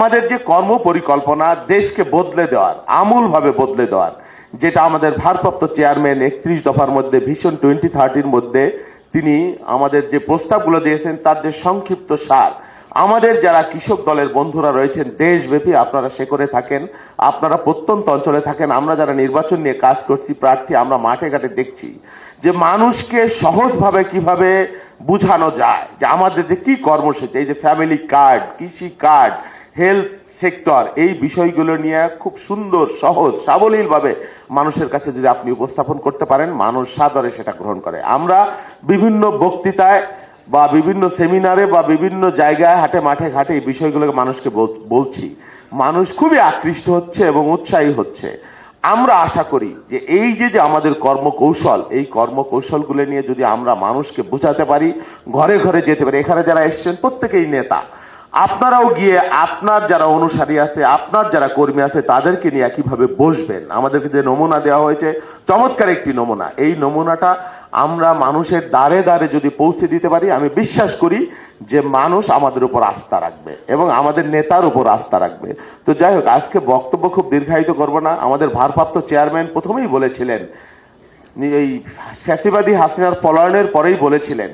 আমাদের যে কর্ম পরিকল্পনা দেশকে বদলে দেওয়ার, আমূলভাবে বদলে দেওয়ার, যেটা আমাদের ভারপ্রাপ্ত চেয়ারম্যান একত্রিশ দফার মধ্যে ভীষণ টোয়েন্টি থার্টির মধ্যে তিনি আমাদের যে প্রস্তাবগুলো দিয়েছেন, তার যে সংক্ষিপ্ত সার, আমাদের যারা কৃষক দলের বন্ধুরা রয়েছেন, দেশব্যাপী আপনারা সে করে থাকেন, আপনারা প্রত্যন্ত অঞ্চলে থাকেন, আমরা যারা নির্বাচন নিয়ে কাজ করছি, প্রার্থী আমরা মাঠে ঘাটে দেখছি, যে মানুষকে সহজভাবে কীভাবে বুঝানো যায়, যে আমাদের যে কি কর্মসূচি, এই যে ফ্যামিলি কার্ড কৃষি কার্ড হেলথ সেক্টর এই বিষয়গুলো নিয়ে খুব সুন্দর, সহজ, সাবলীলভাবে মানুষের কাছে যদি আপনি উপস্থাপন করতে পারেন, মানুষ সাদরে সেটা গ্রহণ করে। আমরা বিভিন্ন বক্তৃতায় বা বিভিন্ন সেমিনারে বা বিভিন্ন জায়গায় হাটে মাঠে ঘাটে এই বিষয়গুলোকে মানুষকে বল- বলছি। মানুষ খুবই আকৃষ্ট হচ্ছে এবং উৎসাহী হচ্ছে। আমরা আশা করি যে এই যে যে আমাদের কর্মকৌশল, এই কর্মকৌশলগুলো নিয়ে যদি আমরা মানুষকে বোঝাতে পারি, ঘরে ঘরে যেতে পারি, এখানে যারা এসছেন, প্রত্যেকেই নেতা। আপনারাও গিয়ে আপনার যারা অনুসারী আছে, আপনার যারা কর্মী আছে, তাদেরকে নিয়ে একইভাবে বসবেন। আমাদেরকে যে নমুনা দেওয়া হয়েছে, চমৎকার একটি নমুনা। এই নমুনাটা আমরা মানুষের দ্বারে দ্বারে যদি পৌঁছে দিতে পারি, আমি বিশ্বাস করি যে মানুষ আমাদের উপর আস্থা রাখবে এবং আমাদের নেতার উপর আস্থা রাখবে। তো যাই হোক, আজকে বক্তব্য খুব দীর্ঘায়িত করব না। আমাদের ভারপ্রাপ্ত চেয়ারম্যান প্রথমেই বলেছিলেন, এই ফ্যাসিবাদী হাসিনার পলায়নের পরেই বলেছিলেন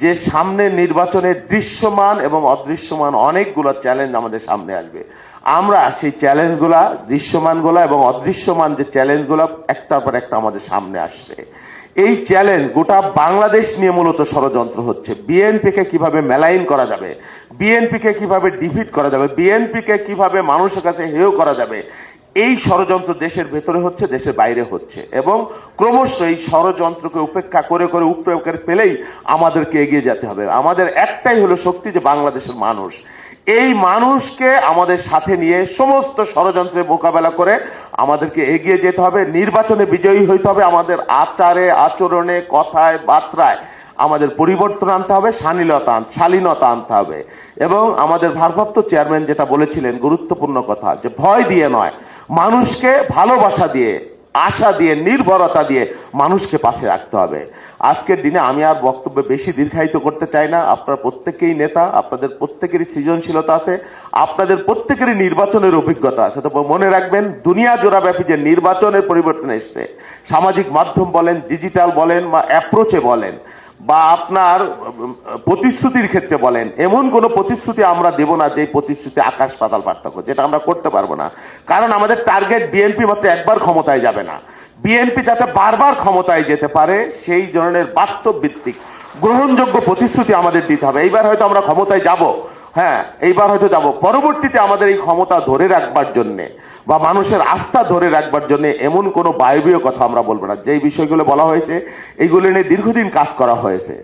যে সামনে নির্বাচনের দৃশ্যমান এবং অদৃশ্যমান অনেকগুলো চ্যালেঞ্জ আমাদের সামনে আসবে। আমরা সেই চ্যালেঞ্জগুলা দৃশ্যমানগুলা এবং অদৃশ্যমান যে চ্যালেঞ্জগুলো একটার পর একটা আমাদের সামনে আসছে। এই চ্যালেঞ্জ গোটা বাংলাদেশ নিয়ে মূলত ষড়যন্ত্র হচ্ছে। বিএনপিকে কীভাবে মেলাইন করা যাবে? বিএনপিকে কীভাবে ডিফিট করা যাবে? বিএনপিকে কীভাবে মানুষের কাছে হেয় করা যাবে? এই ষড়যন্ত্র দেশের ভেতরে হচ্ছে, দেশের বাইরে হচ্ছে। এবং ক্রমশ এই ষড়যন্ত্রকে উপেক্ষা করে করে উপেক্ষা পেলেই আমাদেরকে এগিয়ে যেতে হবে। আমাদের একটাই হলো শক্তি যে বাংলাদেশের মানুষ। এই মানুষকে আমাদের সাথে নিয়ে সমস্ত ষড়যন্ত্রের মোকাবেলা করে আমাদেরকে এগিয়ে যেতে হবে। নির্বাচনে বিজয়ী হইতে হবে। আমাদের আচারে, আচরণে, কথায়, বার্তায় আমাদের পরিবর্তন আনতে হবে, শালীনতা শালীনতা আনতে হবে। এবং আমাদের ভারপ্রাপ্ত চেয়ারম্যান যেটা বলেছিলেন, গুরুত্বপূর্ণ কথা যে ভয় দিয়ে নয় মানুষকে ভালোবাসা দিয়ে, আশা দিয়ে, নির্ভরতা দিয়ে মানুষকে পাশে রাখতে হবে। আজকের দিনে আমি আর বক্তব্য বেশি দীর্ঘায়িত করতে চাই না। আপনারা প্রত্যেকেই নেতা, আপনাদের প্রত্যেকেরই সৃজনশীলতা আছে, আপনাদের প্রত্যেকেরই নির্বাচনের অভিজ্ঞতা আছে। তো মনে রাখবেন, দুনিয়া জোড়াব্যাপী যে নির্বাচনের পরিবর্তন এসছে, সামাজিক মাধ্যম বলেন ডিজিটাল বলেন বা অ্যাপ্রোচে বলেন বা আপনার প্রতিশ্রুতির ক্ষেত্রে বলেন, এমন কোন প্রতিশ্রুতি আমরা দেব না যে প্রতিশ্রুতি আকাশ পাতাল পার্থক্য, যেটা আমরা করতে পারব না। কারণ আমাদের টার্গেট বিএনপি মাত্র একবার ক্ষমতায় যাবে না। বিএনপি যাতে বারবার ক্ষমতায় যেতে পারে, সেই ধরনের বাস্তব ভিত্তিক গ্রহণযোগ্য প্রতিশ্রুতি আমাদের দিতে হবে। এইবার হয়তো আমরা ক্ষমতায় যাব। হ্যাঁ এইবার হয়তো যাব। পরবর্তীতে আমাদের এই ক্ষমতা ধরে রাখবার জন্য বা মানুষের আস্থা ধরে রাখবার জন্য এমন কোনো বায়বীয় কথা আমরা বলব না। যেই বিষয়গুলো বলা হয়েছে, এইগুলো নিয়ে দীর্ঘদিন কাজ করা হয়েছে।